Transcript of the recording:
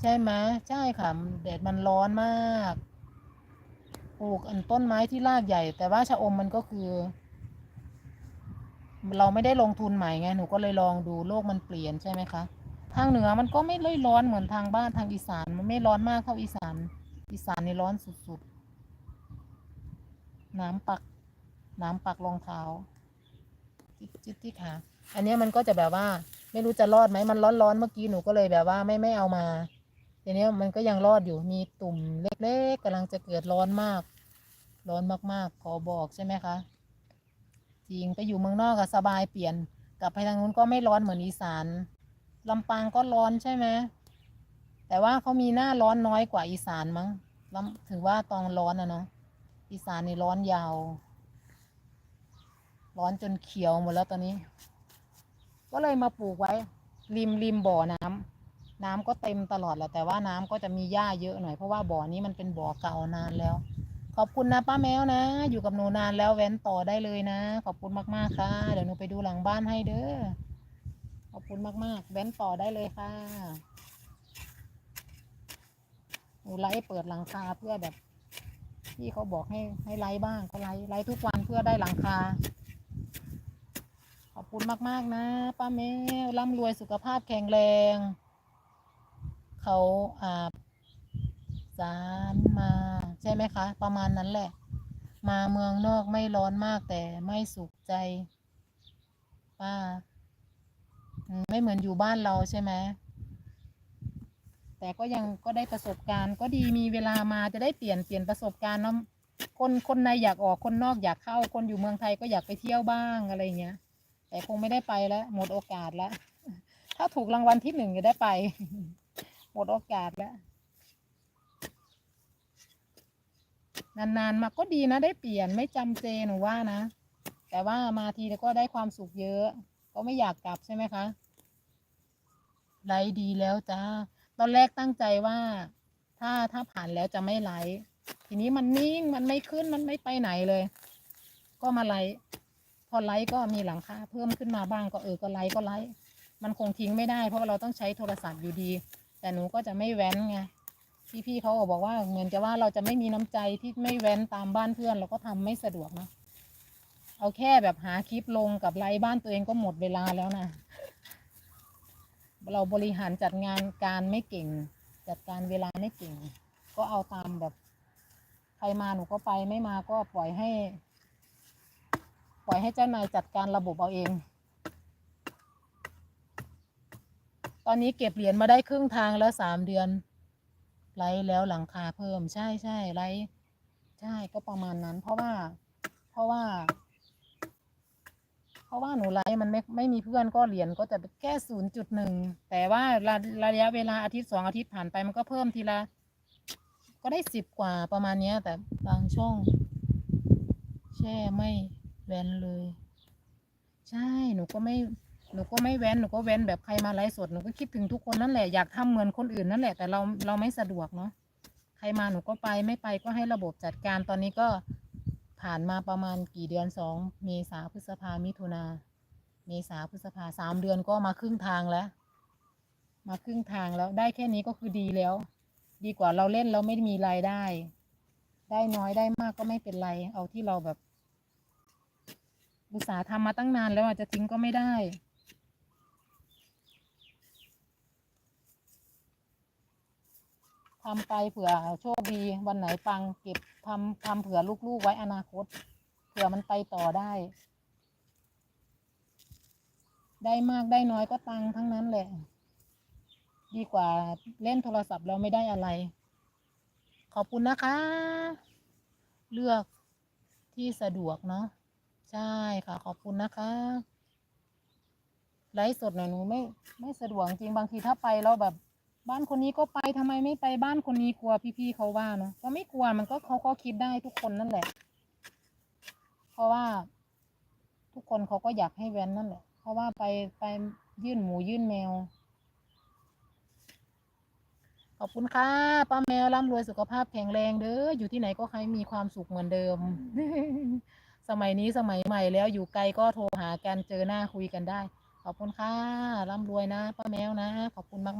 ใช่ไหมใช่ค่ะแดดมันร้อนมากปลูกอันต้นไม้ที่รากใหญ่ แต่ว่าชะอมมันก็คือ เราไม่ได้ลงทุนใหม่ไงหนูก็เลยลองดูโลกมันเปลี่ยนใช่ไหมคะทางเหนือมันก็ไม่เลยร้อนเหมือนทางบ้านทางอีสาน มันไม่ร้อนมากเท่าอีสาน อีสานนี่ร้อนสุดๆ น้ำปัก น้ำปักรองเท้าจิ๊ดจิ๊ดที่ขาอันนี้มันก็จะแบบว่า ไม่รู้จะรอดไหมมันร้อนๆเมื่อกี้หนูก็เลยแบบว่าไม่ไม่เอามา ทีนี้มันก็ยังรอดอยู่มีตุ่มเล็กๆกำลังจะเกิดร้อนมาก ร้อนมากๆ ขอบอกใช่ไหมคะจริงไปอยู่เมืองนอกอะสบายเปลี่ยน กลับไปทางนู้นก็ไม่ร้อนเหมือนอีสานลำปางก็ร้อนใช่ไหมแต่ว่าเขามีหน้าร้อนน้อยกว่าอีสานมั้งถือว่าตอนร้อนอะเนาะอีสานนี่ร้อนยาว ร้อนจนเขียวหมดแล้วตอนนี้ ก็เลยมาปลูกไว้ ริมริมบ่อน้ำ น้ำก็เต็มตลอดแหละแต่ว่าน้ำก็จะมีหญ้าเยอะหน่อยเพราะว่าบ่อนี้มันเป็นบ่อเก่านานแล้ว ขอบคุณนะป้าแมวนะ อยู่กับหนูนานแล้วแว้นต่อได้เลยนะ ขอบคุณมากๆค่ะ เดี๋ยวหนูไปดูหลังบ้านให้เด้อขอบคุณมากๆแว้นต่อได้เลยค่ะหนูไลฟ์เปิดหลังคาเพื่อแบบพี่เขาบอกให้ให้ไลฟ์บ้างก็ไลฟ์ไลฟ์ทุกวันเพื่อได้หลังคาขอบคุณมาก ๆ นะ ป้าแมวร่ำรวยสุขภาพแข็งแรง เขาอาบสารมาใช่ไหมคะ ประมาณนั้นแหละ มาเมืองนอกไม่ร้อนมากแต่ไม่สุขใจ ป้า ไม่เหมือนอยู่บ้านเราใช่ไหมแต่ก็ยังก็ได้ประสบการณ์ก็ดีมีเวลามาจะได้เปลี่ยนเปลี่ยนประสบการณ์เนาะคนคนในอยากออกคนนอกอยากเข้าคนอยู่เมืองไทยก็อยากไปเที่ยวบ้างอะไรเงี้ย แต่คงไม่ได้ไปแล้ว หมดโอกาสแล้ว ถ้าถูกรางวัลที่หนึ่งจะได้ไป หมดโอกาสแล้ว นานๆมาก็ดีนะได้เปลี่ยนไม่จำเจหนูว่านะ แต่ว่ามาทีแล้วก็ได้ความสุขเยอะ ก็ไม่อยากกลับใช่ไหมคะไลฟ์ดีแล้วจ้า ตอนแรกตั้งใจว่า ถ้าถ้าผ่านแล้วจะไม่ไลฟ์ทีนี้มันนิ่งมันไม่ขึ้นมันไม่ไปไหนเลย ก็มาไลฟ์พอไลฟ์ก็มีหลังคาเพิ่มขึ้นมาบ้างก็เออก็ไลฟ์ก็ไลฟ์มันคงทิ้งไม่ได้เพราะเราต้องใช้โทรศัพท์อยู่ดี แต่หนูก็จะไม่แว้นไงพี่ๆเขาก็บอกว่าเหมือนจะว่าเราจะไม่มีน้ำใจที่ไม่แว้นตามบ้านเพื่อน เราก็ทำไม่สะดวกนะเอาแค่แบบหาคลิปลงกับไลฟ์บ้านตัวเองก็หมดเวลาแล้วนะเราบริหารจัดงานการไม่เก่ง จัดการเวลาไม่เก่ง ก็เอาตามแบบ ใครมาหนูก็ไปไม่มาก็ปล่อยให้ ปล่อยให้เจ้านายจัดการระบบเอาเอง ต อนนี้เก็บเหรียญมาได้ครึ่งทางแล้วสามเดือน ไลฟ์แล้วหลังคาเพิ่มใช่ใช่ไลฟ์ใช่ก็ประมาณนั้น เพราะว่า เพราะว่า เพราะว่าหนูไลฟ์มันไม่ไม่มีเพื่อนก็เหรียญก็จะแค่ศูนย์จุดหนึ่งแต่ว่าระระยะเวลาอาทิตย์สองอาทิตย์ผ่านไปมันก็เพิ่มทีละ ก็ได้สิบกว่าประมาณเนี้ย แต่บางช่อง แช่ไม่แวนเลย ใช่หนูก็ไม่ หนูก็ไม่แว้นหนูก็เว้นแบบใครมาไลฟ์สดหนูก็คิดถึงทุกคนนั่นแหละอยากทำเหมือนคนอื่นนั่นแหละแต่เราเราไม่สะดวกเนาะใครมาหนูก็ไปไม่ไปก็ให้ระบบจัดการตอนนี้ก็ผ่านมาประมาณกี่เดือนสองเมษาพฤษภามิถุนาเมษาพฤษภาสามเดือนก็มาครึ่งทางแล้ว มาครึ่งทางแล้วได้แค่นี้ก็คือดีแล้ว ดีกว่าเราเล่นแล้วไม่มีรายได้ ได้น้อยได้มากก็ไม่เป็นไร เอาที่เราแบบอุตสาห์ทำมาตั้งนานแล้วอาจจะทิ้งก็ไม่ได้ ทำไปเผื่อโชคดีวันไหนปังเก็บทำทำเผื่อลูกๆไว้อนาคต เผื่อมันไปต่อได้ ได้มากได้น้อยก็ตังค์ทั้งนั้นแหละ ดีกว่าเล่นโทรศัพท์เราไม่ได้อะไร ขอบคุณนะคะ เลือกที่สะดวกเนาะใช่ค่ะ ขอบคุณนะคะไลฟ์สดหน่ะหนูไม่ไม่สะดวกจริงบางทีถ้าไปแล้วแบบ บ้านคนนี้ก็ไปทำไมไม่ไปบ้านคนนี้กลัวพี่ๆเขาว่าเนาะก็ไม่กลัวมันก็เขาก็คิดได้ทุกคนนั่นแหละ เพราะว่า ทุกคนเขาก็อยากให้แว้นนั่นแหละ เพราะว่าไปไปยื่นหมูยื่นแมวขอบคุณค่ะป้าแมวร่ำรวยสุขภาพแข็งแรงเด้ออยู่ที่ไหนก็ให้มีความสุขเหมือนเดิม สมัยนี้สมัยใหม่แล้วอยู่ไกลก็โทรหากันเจอหน้าคุยกันได้ ขอบคุณค่ะร่ำรวยนะป้าแมวนะ ขอบคุณมาก